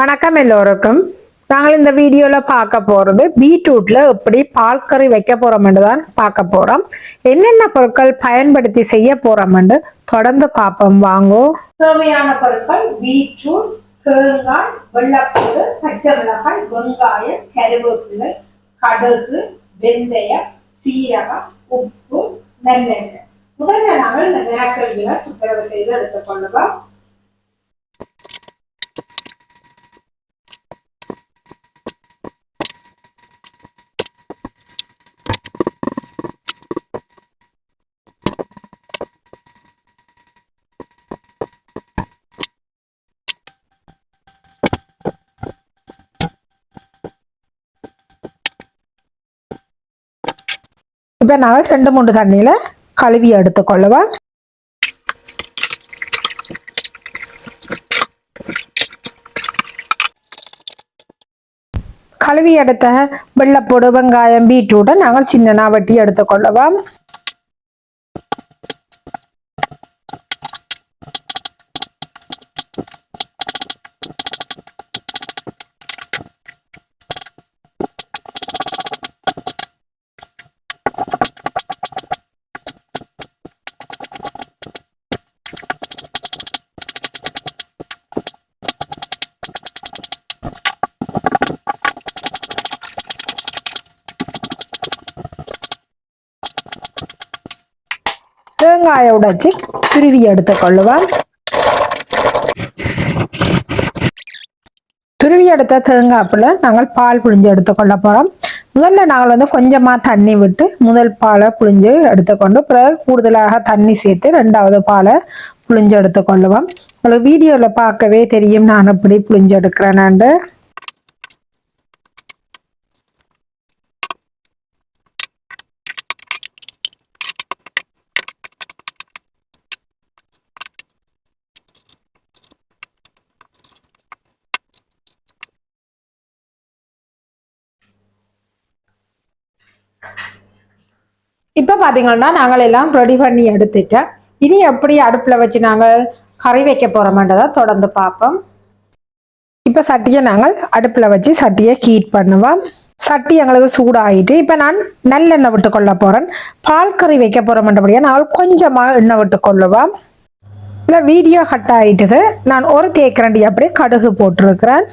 வணக்கம் எல்லோருக்கும். நாங்கள் இந்த வீடியோவில் பார்க்க போகிறது பீட்ரூட்டில் எப்படி பால் கறி வைக்க போகிறோம்னு தான் பார்க்க போகிறோம் என்னென்ன பொருட்கள் பயன்படுத்தி செய்ய போகிறோம்னு தொடர்ந்து பார்ப்போம். வாங்கும் தேவையான பொருட்கள் பீட்ரூட் தேங்காய் வெள்ளப்பூடு பச்சை மிளகாய் வெங்காயம் கருவேப்பிலை கடுகு வெந்தயம் சீரகம் உப்பு நல்லெண்ணெய். முதல்ல நாங்கள் இந்த மேக்கல்களை துப்புரவு செய்து எடுத்துக்கொள்ளுவோம். இப்போ நாங்கள் ரெண்டு மூணு தண்ணியில் கழுவி எடுத்துக்கொள்ளவா கழுவி எடுத்த வெள்ளப்பொடு வெங்காயம் பீட்ரூட்டை நாங்கள் சின்னனா வெட்டி எடுத்துக்கொள்ளவா தேங்காயை உடைச்சி துருவி எடுத்துக்கொள்ளுவோம் துருவி எடுத்த தேங்காய்ப்புல நாங்கள் பால் புழிஞ்சு எடுத்துக்கொள்ள போறோம். முதல்ல நாங்கள் வந்து கொஞ்சமா தண்ணி விட்டு முதல் பாலை புழிஞ்சு எடுத்துக்கொண்டு பிறகு கூடுதலாக தண்ணி சேர்த்து ரெண்டாவது பாலை புழிஞ்சு எடுத்துக்கொள்ளுவோம் உங்களுக்கு வீடியோல பார்க்கவே தெரியும் நான் எப்படி புழிஞ்சு எடுக்கிறேன்னு இப்போ பார்த்தீங்கன்னா நாங்கள் எல்லாம் ரெடி பண்ணி எடுத்துட்டோம். இனி எப்படி அடுப்பில் வச்சு நாங்கள் கறி வைக்க போகிறோமன்றதை தொடர்ந்து பார்ப்போம். இப்போ சட்டியை நாங்கள் அடுப்பில் வச்சு சட்டியை ஹீட் பண்ணுவோம். சட்டி எங்களுக்கு சூடாகிட்டு இப்போ நான் நல்லெண்ணெய் விட்டு கொள்ள போகிறேன் பால் கறி வைக்க போகிறோம்ன்றபடியாக நாங்கள் கொஞ்சமாக எண்ணெய் விட்டு கொள்ளுவோம். இல்லை வீடியோ கட் ஆகிட்டுது நான் ஒரு தேக்கரண்டி அப்படியே கடுகு போட்டிருக்கிறேன்.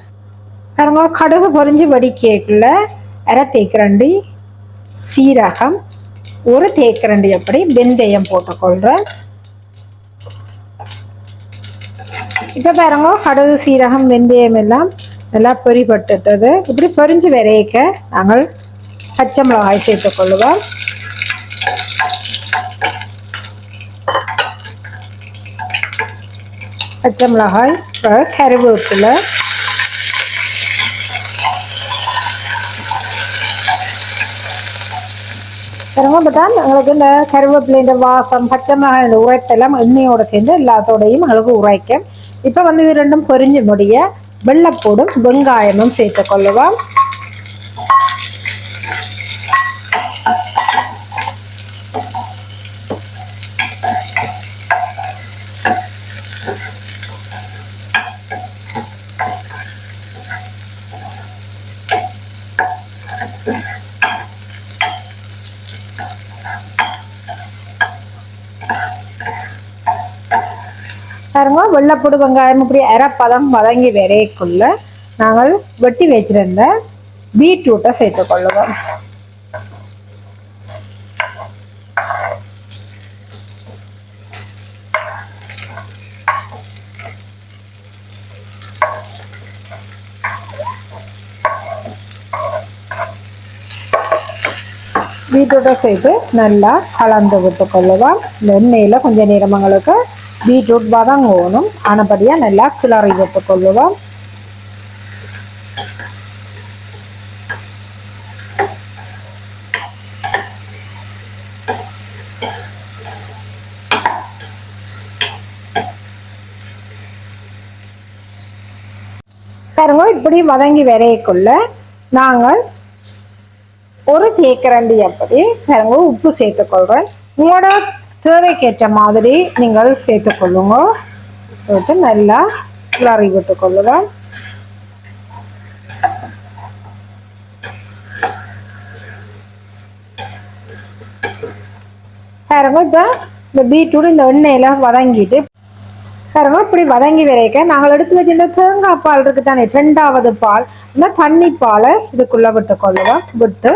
பாருங்க கடுகு பொறிஞ்சு வடி கேக்கில் அரை தேக்கரண்டி சீரகம் ஒரு தேக்கரண்டி அப்படி வெந்தயம் போட்டுக்கொள்கிறேன் இப்போ பாருங்க கடுகு சீரகம் வெந்தயம் எல்லாம் நல்லா பொறிப்பட்டுட்டது இப்படி பொறிஞ்சு விரைக்க நாங்கள் பச்சை மிளகாய் சேர்த்துக்கொள்ளுவோம் பச்சை மிளகாய் கருவேப்பிலை சிரமப்பட்டால் எங்களுக்கு இந்த கருவேப்பிலை வாசம் பச்சை மிளகாய் இந்த உரைத்தெல்லாம் எண்ணெயோடு சேர்ந்து எல்லாத்தோடையும் எங்களுக்கு உரைக்கும் இப்போ வந்து இது ரெண்டும் பொரிஞ்சு முடிய வெள்ளப்பூடும் வெங்காயமும் சேர்த்து கொள்ளுவோம். பாருங்க வெள்ளப்பூடு வெங்காயம் இப்படி அரைப்பதம் வதங்கி வரைக்குள்ள நாங்கள் வெட்டி வச்சிருந்த பீட்ரூட்டை சேர்த்து கொள்ளுவோம். பீட்ரூட்டை சேர்த்து நல்லா கலந்து விட்டு கொள்ளுவோம். இந்த எண்ணெயில் கொஞ்சம் நேரமங்களுக்கு பீட்ரூட் வதங்கணும் ஆனபடியாக நல்லா கிளறி விட்டு பாருங்க இப்படி வதங்கி வரையக்குள்ள நாங்கள் ஒரு தேக்கரண்டி அப்படி பாருங்க உப்பு சேர்த்துக்கொள்கிறேன் உங்களோட தேவைக்கேற்ற மாதிரி நீங்கள் சேர்த்துக்கொள்ளுங்க போட்டு நல்லா கிளறி விட்டுக்கொள்ளுங்க பாருங்க இப்போ இந்த பீட்ரூட் இந்த எண்ணெயில் வதங்கிட்டு பாருங்க இப்படி வதங்கி வரைக்க நாங்கள் எடுத்து வச்சிருந்த தேங்காய் பால் இருக்கு தானே ரெண்டாவது பால் இந்த தண்ணி பாலை இதுக்குள்ளே விட்டு கொள்ளுவோம் விட்டு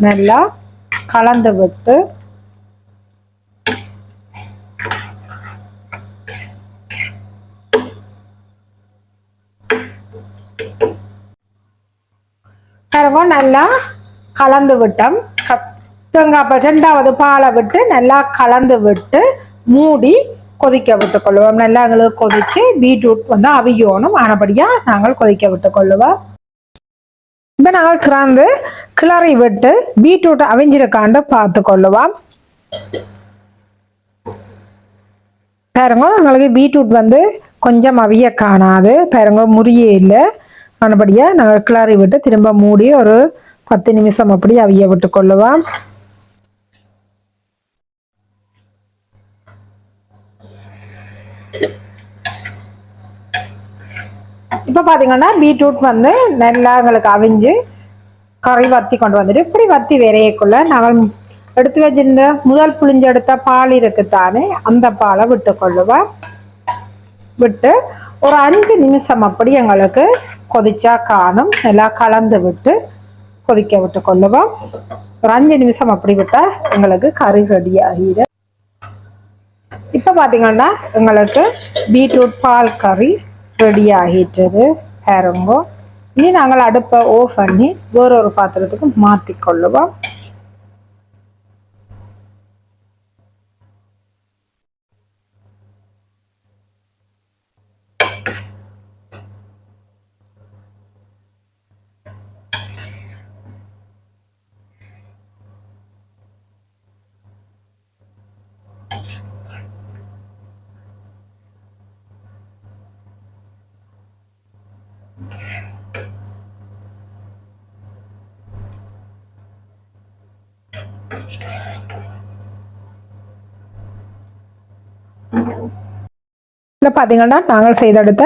நல்லா கலந்து விட்டு பாருங்க நல்லா கலந்து விட்டோம். தேங்காய் ரெண்டாவது பாலை விட்டு நல்லா கலந்து விட்டு மூடி கொதிக்க விட்டு கொள்ளுவோம். நல்லா எங்களுக்கு கொதிச்சு பீட்ரூட் வந்து அவியணும். ஆனபடியாக நாங்கள் கொதிக்க விட்டு கொள்ளுவோம். இப்போ நாங்கள் திறந்து கிளறி விட்டு பீட்ரூட் அவிஞ்சிருக்காண்டு பார்த்து கொள்ளுவோம். பாருங்க எங்களுக்கு பீட்ரூட் வந்து கொஞ்சம் அவிய காணாது. பாருங்க முறியே இல்லை ஆனபடியாக நாங்கள் கிளறி விட்டு திரும்ப மூடி ஒரு பத்து நிமிஷம் அப்படி அவிய விட்டு கொள்ளுவோம் இப்போ பார்த்தீங்கன்னா பீட்ரூட் வந்து நல்லா எங்களுக்கு அவிஞ்சு கறி வத்தி கொண்டு வந்துட்டு இப்படி வத்தி விரையக்குள்ள நாங்கள் எடுத்து வச்சிருந்த முதல் புளிஞ்சு எடுத்த பால் இருக்குத்தானே அந்த பாலை விட்டு கொள்ளுவோம் விட்டு ஒரு அஞ்சு நிமிஷம் அப்படி எங்களுக்கு கொதிச்சா காணும். நல்லா கலந்து விட்டு கொதிக்க விட்டு கொள்ளுவோம். ஒரு அஞ்சு நிமிஷம் அப்படி விட்டா எங்களுக்கு கறி ரெடி ஆகிடும். இப்போ பார்த்தீங்கன்னா எங்களுக்கு பீட்ரூட் பால் கறி ரெடி ஆகிட்டது. பாருங்க. இனி நாங்கள் அடுப்பை ஓஃப் பண்ணி வேறொரு பாத்திரத்துக்கு மாற்றி கொள்ளுவோம் இதில் பார்த்தீங்கன்னா நாங்கள் செய்தெடுத்த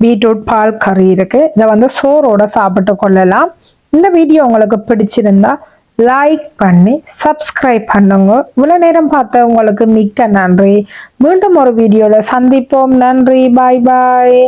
பீட்ரூட் பால் கறி இருக்கு. இதை வந்து சோறோட சாப்பிட்டு கொள்ளலாம். இந்த வீடியோ உங்களுக்கு பிடிச்சிருந்தா லைக் பண்ணி சப்ஸ்கிரைப் பண்ணுங்க. இவ்வளோ நேரம் பார்த்த உங்களுக்கு மிக்க நன்றி. மீண்டும் ஒரு வீடியோவில் சந்திப்போம். நன்றி. பாய் பாய்